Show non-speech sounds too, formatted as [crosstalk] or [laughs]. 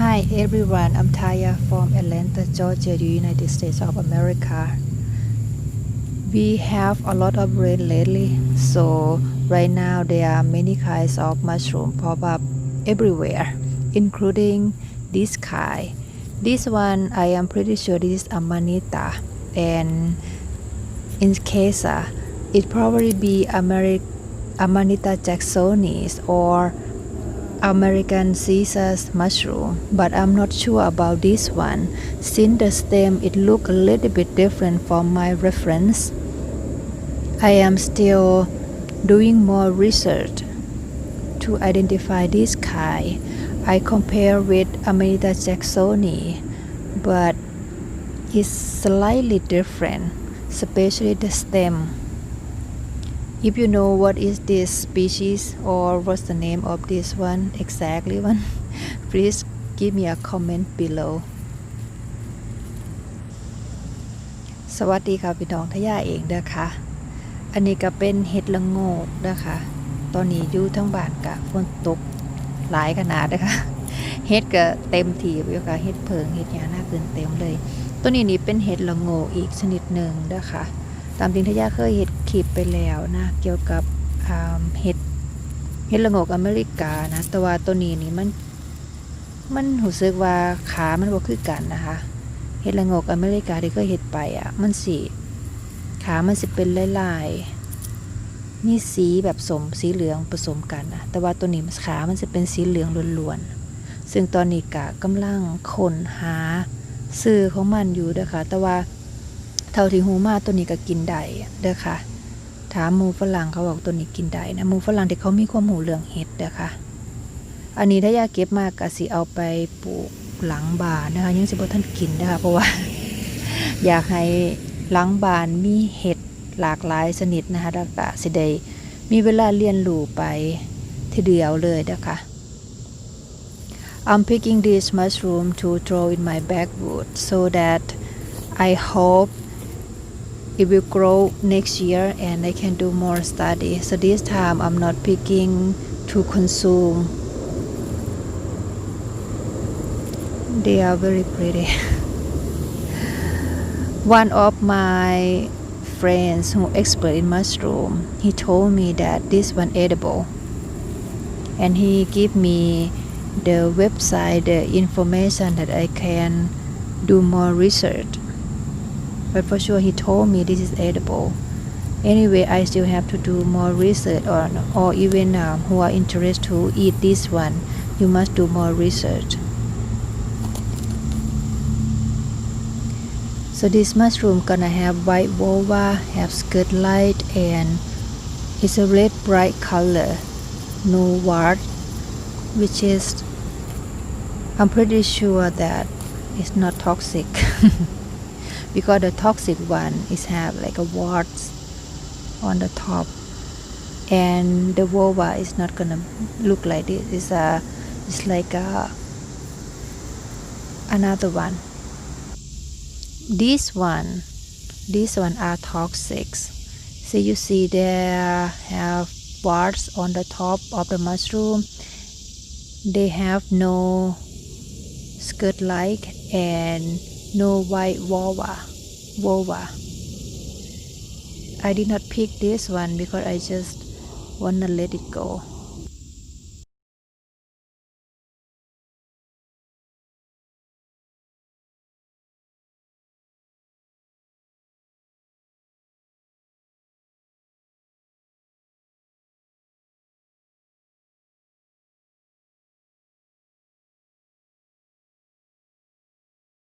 Hi everyone, I'm Taya from Atlanta, Georgia, the United States of America. We have a lot of rain lately, so right now there are many kinds of mushroom pop up everywhere, including this kind. This one I am pretty sure this is Amanita, and in case uh, it probably be Ameri- Amanita jacksonis or American Caesar's mushroom, but I'm not sure about this one. Since the stem it look a little bit different from my reference. I am still doing more research to identify this kind. I compare with Amanita jacksoni, but it's slightly different, especially the stem. If you know what is this species or what's the name of this one exactly one, please give me a comment below. สวัสดีค่ะพี่น้องทยาเองเด้อค่ะ อันนี้ก็เป็นเห็ดละโงกเด้อค่ะ ตอนนี้อยู่ทั้งบ้านกะฝนตกหลายขนาดเด้อค่ะ เห็ดก็เต็มทีอยู่ค่ะ เห็ดเพิงเห็ดยาหน้าเกินเต็มเลย ตัวนี้นี่เป็นเห็ดละโงกอีกชนิดหนึ่งเด้อค่ะ ตามจริงทยาเคยเห็ดคลิปไปแล้วนะเกี่ยวกับเห็ดเห็ดละงกอเมริกานะแต่ว่าตัวนี้นี่มันมันรู้สึกว่าขามันบ่คือกันนะคะเห็ดละงกอเมริกาที่เคยเห็ดไปอะมันสีขามันสิเป็นลายๆมีสีแบบสมสีเหลืองผสมกันนะแต่ว่าตัวนี้ขามันจะเป็นสีเหลืองล้วนๆซึ่งตอนนี้กะกำลังค้นหาซื้อของมันอยู่เด้อค่ะแต่ว่า เท่าที่หูมาตัวนี้ก็กินได้เด้อค่ะ ถามหมูฝรั่งเขาบอกตัวนี้กินได้นะหมูฝรั่งที่เขามีความหูเรื่องเห็ดเด้อค่ะ อันนี้ถ้าอยากเก็บมากก็สิเอาไปปลูกหลังบานนะคะยังสิบ่ท่านกินนะคะเพราะว่า อยากให้หลังบานมีเห็ดหลากหลายชนิดนะคะแล้วก็สิได้มีเวลาเรียนรู้ไปทีเดียวเลยนะคะ I'm picking this mushroom to throw in my backwood so that I hope it will grow next year and I can do more study. So this time I'm not picking to consume. They are very pretty. [laughs] One of my friends who expert in mushroom, he told me that this one edible. And he give me the website, the information that I can do more research but for sure he told me this is edible. Anyway i still have to do more research on or even um, who are interested to eat this one you must do more research. So this mushroom gonna have white vulva have skirt light and it's a red bright color no wart which is i'm pretty sure that it's not toxic [laughs] because the toxic one is have like a warts on the top. And the vulva is not gonna look like this. It's a it's like a another one. This one this one are toxic. So you see they have warts on the top of the mushroom. They have no skirt like and no white vulva vulva I did not pick this one because I just wanna let it go